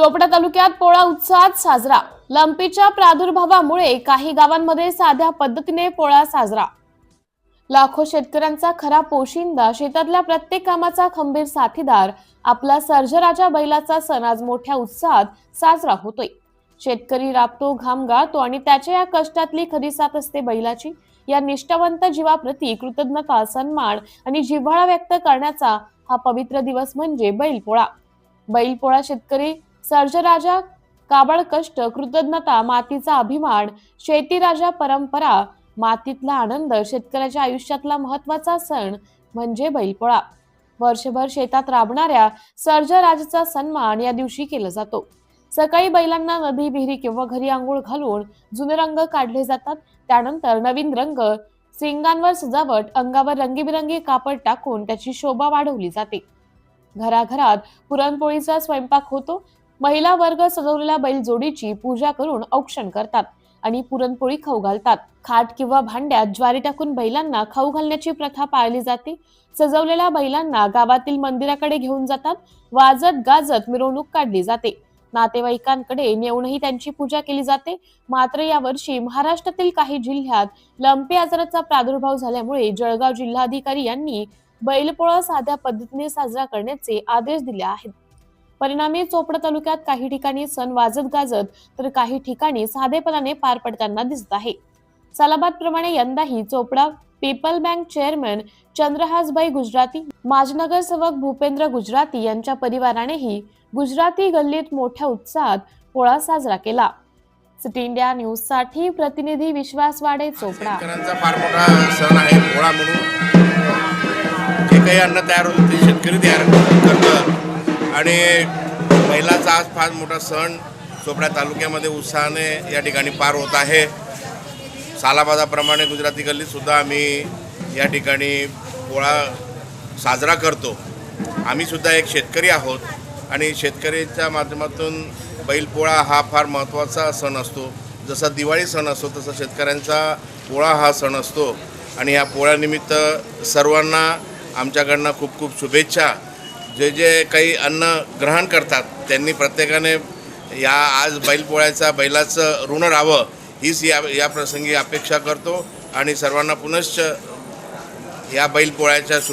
चोपडा तालुक्यात पोळा उत्साहात साजरा. लंपीच्या प्रादुर्भावामुळे काही गावांमध्ये साध्या पद्धतीने पोळा साजरा. लाखो शेतकऱ्यांचा खरा पोशिंदा शेतातल्या प्रत्येक कामाचा खंबीर साथीदार आपला सर्जराजा बैलाचा सण आज मोठ्या उत्साहात साजरा होतोय. शेतकरी राबतो घाम गाळतो आणि त्याच्या या कष्टातली खरी साथ असते बैलाची. या निष्ठावंत जीवाप्रती कृतज्ञता सन्मान आणि जिव्हाळा व्यक्त करण्याचा हा पवित्र दिवस म्हणजे बैलपोळा बैलपोळा शेतकरी सर्जराजा काबाड कष्ट कृतज्ञता मातीचा अभिमान शेतीराजा परंपरा मातीतला आनंद शेतकऱ्याच्या आयुष्यातला महत्त्वाचा सण म्हणजे बैलपोळा. वर्षभर शेतात राबणाऱ्या सर्जराजाचा सन्मान या दिवशी केला जातो. सकाळी बैलांना नदी विहिरी किंवा घरी आंघोळ घालून जुने रंग काढले जातात. त्यानंतर नवीन रंग सिंगांवर सजावट अंगावर रंगीबिरंगी कापड टाकून त्याची शोभा वाढवली जाते. घराघरात पुरणपोळीचा स्वयंपाक होतो. महिला वर्ग सजवलेल्या बैल जोडीची पूजा करून औक्षण करतात आणि पुरणपोळी खाऊ घालतात. खाट किंवा भांड्यात ज्वारी टाकून बैलांना खाऊ घालण्याची प्रथा पाळली जाते. सजवलेल्या बैलांना गावातील मंदिराकडे घेऊन जातात. वाजत गाजत मिरवणूक काढली जाते. नातेवाईकांकडे नेऊनही त्यांची पूजा केली जाते. मात्र यावर्षी महाराष्ट्रातील काही जिल्ह्यात लंपी आजाराचा प्रादुर्भाव झाल्यामुळे जळगाव जिल्हाधिकारी यांनी बैलपोळा साध्या पद्धतीने साजरा करण्याचे आदेश दिले आहेत. परिणामी चोपडा तालुक्यात काही ठिकाणी सण वाजत गाजत तर काही ठिकाणी साधेपणाने पार पडताना दिसत आहे. सालाबाद प्रमाणे यंदाही Chopda people bank chairman Chandrahasbhai Gujarati माजी नगरसेवक भूपेंद्र गुजराती यांच्या परिवारानेही गुजराती गल्लीत मोठ्या उत्साहात पोळा साजरा केला. सिटी इंडिया न्यूजसाठी प्रतिनिधी विश्वास वाडे चोपडा. फार मोठा सण आहे पोळा म्हणून. जे काही अन्न तयार होतं ते शेतकरी तयार करतं आणि बैलाचा आज फार मोठा सण चोपड्या तालुक्यामध्ये उत्साहाने या ठिकाणी पार होत आहे. सालाबादाप्रमाणे गुजराती गल्लीतसुद्धा आम्ही या ठिकाणी पोळा साजरा करतो. आम्हीसुद्धा एक शेतकरी आहोत आणि शेतकरीच्या माध्यमातून बैलपोळा हा फार महत्त्वाचा सण असतो. जसा दिवाळी सण असतो तसा शेतकऱ्यांचा पोळा हा सण असतो. आणि या पोळ्यानिमित्त सर्वांना आमच्याकडनं खूप खूप शुभेच्छा. जे जे काही अन्न ग्रहण करतात त्यांनी प्रत्येकाने या आज बैलपोळ्याचा बैलाचं ऋण राहावं हीच या या प्रसंगी अपेक्षा करतो. आणि सर्वांना पुनश्च या बैलपोळ्याच्या सु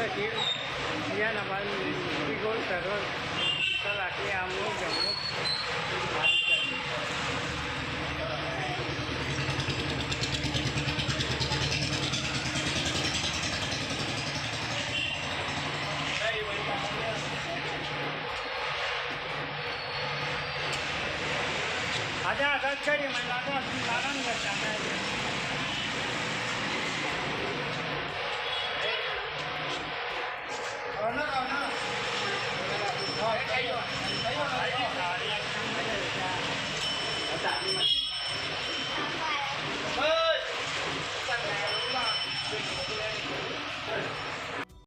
होती या नंबर गोल सर्व चला की आम्ही जमलो. आता आता चढी म्हणलं आता कारण करता Gracias.